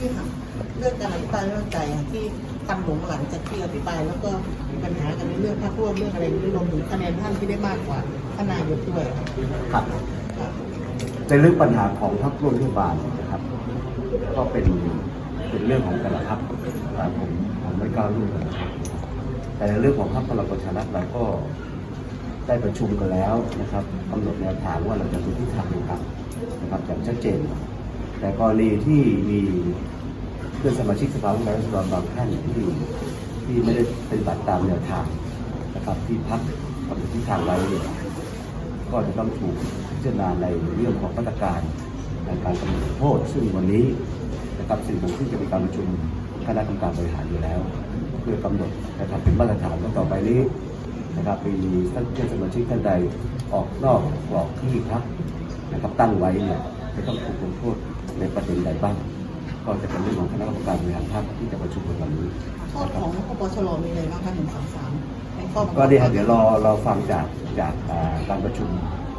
นี่ค่ะเรื่องการอภิปรายไม่ไว้วางใจที่ทำหลงหลังจากที่อภิปรายแล้วก็มีปัญหากันในเรื่องพรรคร่วมเรื่องอะไรนี้รวมถึงคะแนนท่านที่ได้มากกว่าท่านนายกด้วยครับในเรื่องปัญหาของพรรคร่วมรัฐบาลนะครับ ก็เป็นเป็นเรื่องของแต่ละพรรคผมผมไม่กล้ารู้กันแต่ในเรื่องของพรรคพลังประชารัฐเราก็ได้ประชุมกันแล้วนะครับกำหนดแนวทางว่าเราจะดูทิศทางนะครับนะครับอย่างชัดเจน แต่กรณีที่มีเพื่อนสมาชิกสภาผู้แทนราษฎรบางท่านที่ที่ไม่ได้ปฏิบัติตามแนวทางนะครับที่พักกำหนดทิศทางไว้เนี่ยก็จะต้องถูกพิจารณาในเรื่องของมาตรการในการกำหนดโทษ ซึ่งวันนี้นะครับสิ่งที่จะมีการประชุมคณะกรรมการบริหารอยู่แล้ว เพื่อกำหนดนะครับเป็นมาตรฐานว่าต่อไปนี้นะครับมีท่านเพื่อนสมาชิกท่านใดออกนอกกรอบที่พักนะครับตั้งไว้เนี่ย จะต้องถูกลงโทษในประเด็นใดบ้าง ก็จะเป็นเรื่องของคณะกรรมการบริหารพรรคที่จะประชุมในวันนี้โทษของพปชรมีอะไรบ้างคะหนึ่งสองสามในข้อบังคับก็เดี๋ยวเดี๋ยวรอเราฟังจากจากอ่าการประชุม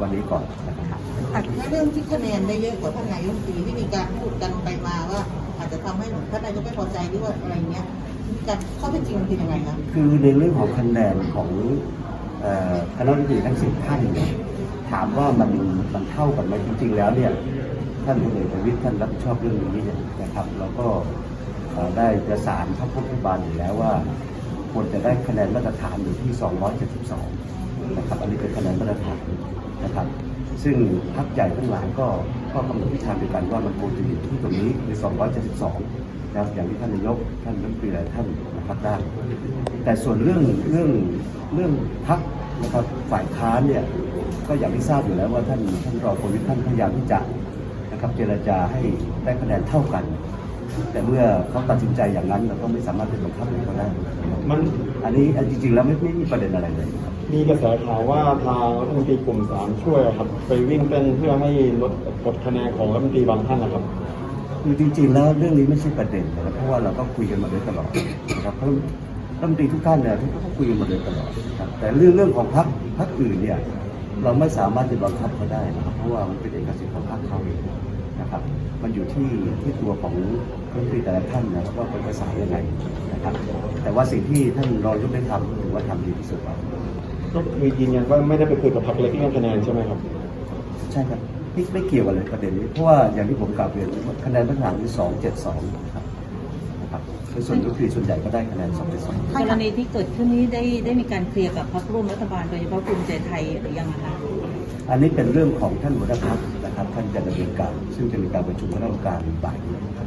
วันนี้ก่อนนะครับในเรื่องที่คะแนนได้เยอะกว่าท่านนายกรัฐมนตรีที่มีการพูดกันไปมาว่าอาจจะทำให้หนุนท่านนายกไม่พอใจหรือว่าอะไรเงี้ยการข้อเท็จจริงมันเป็นยังไงคะคือในเรื่องของคะแนนของเอ่อคณะรัฐมนตรีทั้งสิบท่านเนี่ย ถามว่ามันมันเท่ากันไหมจริงๆแล้วเนี่ยท่านพลเอกประวิตยท่านรับผิดชอบเรื่องนี้เนี่ยนะครับแล้วก็ได้ประสานพรรครัฐบาลอยู่แล้วว่าควรจะได้คะแนนมาตรฐานอยู่ที่ 272 นะครับ อันนี้เป็นคะแนนมาตรฐานนะครับ ซึ่งพรรคใหญ่ทั้งหลายก็ก็กำหนดทิศทางเดียวกันว่ามันควรจะอยู่ที่ตรงนี้คือ272 นะครับอย่างที่ท่านนายกท่านรัฐมนตรีหลายท่านนะครับได้แต่ส่วนเรื่องเรื่องเรื่องพักนะครับฝ่ายค้านเนี่ยก็อย่างที่ทราบอยู่แล้วว่าท่านท่านรองโควิดท่านพยายามที่จะนะครับเจรจาให้ได้คะแนนเท่ากัน แต่เมื่อเขาตัดสินใจอย่างนั้นเราก็ไม่สามารถไปบังคับอะไรเขาได้มันอันนี้อันจริงๆแล้วไม่ไม่มีประเด็นอะไรเลยครับมีกระแสข่าวว่าทางรัฐมนตรีกลุ่มสามช่วยครับไปวิ่งเต้นเพื่อให้ลดกดคะแนนของรัฐมนตรีบางท่านนะครับ คือจริงๆแล้วเรื่องนี้ไม่ใช่ประเด็นนะครับเพราะว่าเราก็คุยกันมาโดยตลอดนะครับเพราะรัฐมนตรีทุกท่านเนี่ยทุกท่านก็คุยกันมาโดยตลอดนะครับแต่เรื่องเรื่องของพรรคพรรคอื่นเนี่ยเราไม่สามารถจะบังคับเขาได้นะครับเพราะว่ามันเป็นเอกสิทธิ์ของพรรคเขาเองนะครับมันอยู่ที่ที่ตัวของรัฐมนตรีแต่ละท่านนะครับว่าเป็นภาษานยังไงนะครับแต่ว่าสิ่งที่ท่านรองนายกได้ทำถือว่าทำดีที่สุดแล้วก็คือยืนยันว่าไม่ได้ไปคุยกับพรรคเล็กเรื่องคะแนนใช่ไหมครับ ใช่ครับ ไม่ไม่เกี่ยวกันเลยประเด็นนี้ เพราะว่าอย่างที่ผมกล่าวเรียนคะแนนพื้นฐานคือสองเจ็ดสองครับนะครับคือส่วนก็คือส่วนใหญ่ก็ได้คะแนนสองเจ็ดสองกรณีที่เกิดขึ้นนี้ได้ได้มีการเคลียร์กับพรรคร่วมรัฐบาลโดยเฉพาะภูมิใจไทยหรือยังคะอันนี้เป็นเรื่องของท่านหัวหน้าพักนะครับ ท่านจะดำเนินการซึ่งจะมีการประชุมคณะกรรมการบ่ายนี้ครับ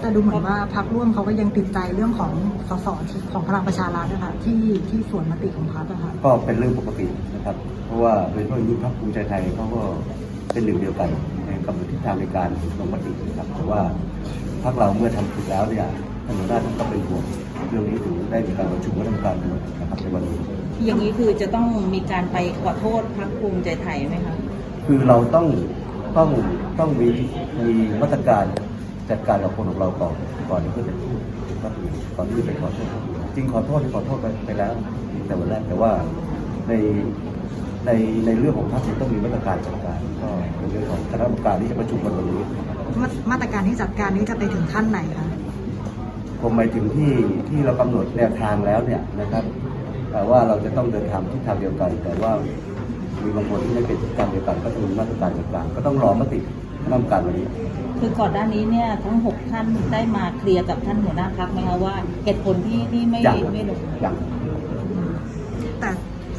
แต่ดูเหมือนว่าพรรคร่วมเขาก็ยังติดใจเรื่องของสสของพลังประชารัฐนะคะที่ที่ส่วนมติของพรรคอะค่ะก็เป็นเรื่องปกตินะครับ เพราะว่าโดยเฉพาะอย่างยิ่งพรรคภูมิใจไทยเขาก็ เป็นหนึ่งเดียวกันในกำหนดทิศทางในการลงมตินะครับแต่ว่าพรรคเราเมื่อทำถูกแล้วเนี่ยท่านหัวหน้าท่านก็เป็นห่วงเรื่องนี้ถึงได้มีการประชุมคณะกรรมการนะครับในวันนี้อย่างนี้คือจะต้องมีการไปขอโทษพรรคภูมิใจไทยไหมคะคือเราต้องต้องต้องมีมีมาตรการจัดการกับคนของเราก่อนก่อนที่จะไปพูดก็คือก่อนที่จะไปขอโทษจริงขอโทษที่ขอโทษไปไปแล้วแต่วันแรกแต่ว่าใน ในในเรื่องของพรรคเนี่ยต้องมีมาตรการจัดการก็เป็นเรื่องของคณะกรรมการที่จะประชุมกันวันนี้มามาตรการที่จัดการนี้จะไปถึงขั้นไหนคะผมหมายถึงที่ที่เรากำหนดแนวทางแล้วเนี่ยนะครับแต่ว่าเราจะต้องเดินทางที่ทางเดียวกัน แต่ว่ามีบางคนที่ไม่เป็นทิศทางเดียวกันก็ต้องมีมาตรการจัดการก็ต้องรอมติคณะกรรมการวันนี้ คือก่อนหน้านี้เนี่ยทั้งหกท่านได้มาเคลียร์กับท่านหัวหน้าพรรคไหมคะว่าเหตุผลที่ที่ไม่อย่างไม่ลงอย่างแต่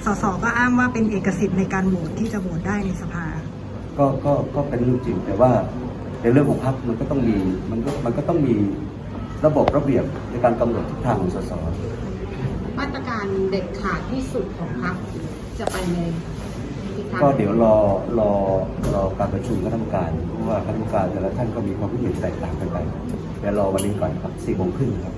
สสก็อ้างว่าเป็นเอกสิทธิ์ในการโหวตที่จะโหวตได้ในสภา ก็ก็ก็เป็นเรื่องจริงแต่ว่าในเรื่องของพรรคมันก็ต้องมีมันก็มันก็ต้องมีระบบระเบียบในการกำหนดทิศทางของสสมาตรการเด็ดขาดที่สุดของพรรคจะไปในทิศทางก็เดี๋ยวรอรอรอการประชุมคณะกรรมการเพราะว่าคณะกรรมการแต่ละท่านก็มีความคิดเห็นแตกต่างกันไปเดี๋ยวรอวันนี้ก่อนครับสี่โมงครึ่งครับ